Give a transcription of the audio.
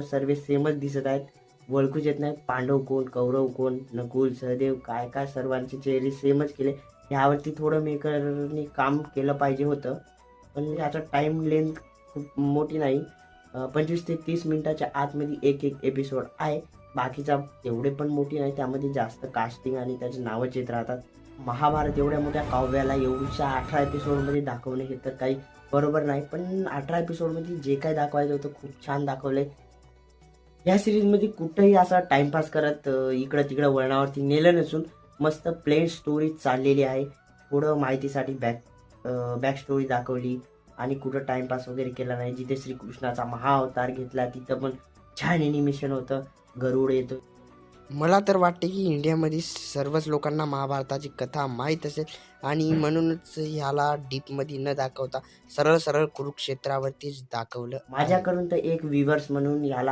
सर्व सेमच दिसत आहेत. ओळखूच येत नाही पांडव कोण कौरव कोण नकुल सहदेव काय काय सर्वांचे चेहरे सेमच केले. ह्यावरती थोडं मेकरने काम केलं पाहिजे होतं. पण ह्याचा टाईम लेंथ खूप मोठी नाही. पंचवीस ते तीस मिनिटाच्या आतमध्ये एक एक एपिसोड आहे. बाकीचा एवढे पण मोठी नाही. त्यामध्ये जास्त कास्टिंग आणि त्याचे नावच येत राहतात. महाभारत एवढ्या मोठ्या काव्याला एवढ्या अठरा एपिसोडमध्ये दाखवणे हे तर काही बरोबर नाही. पण अठरा एपिसोडमध्ये जे काही दाखवायचं होतं खूप छान दाखवलंय. या सिरीजमध्ये कुठंही असा टाइमपास करत इकडं तिकडं वळणावरती नेलं नसून मस्त प्लेन स्टोरी चाललेली आहे. थोडं माहितीसाठी बॅक बॅक स्टोरी दाखवली आणि कुठं टाइमपास वगैरे केला नाही. जिथे श्रीकृष्णाचा महाअवतार घेतला तिथं पण छान एनिमेशन होतं. गरुड येतो. मला तर वाटते की इंडियामध्ये सर्वच लोकांना महाभारताची कथा माहीत असेल आणि म्हणूनच ह्याला डीपमध्ये न दाखवता सरळ सरळ कुरुक्षेत्रावरतीच दाखवलं. माझ्याकडून तर एक व्हिवर्स म्हणून याला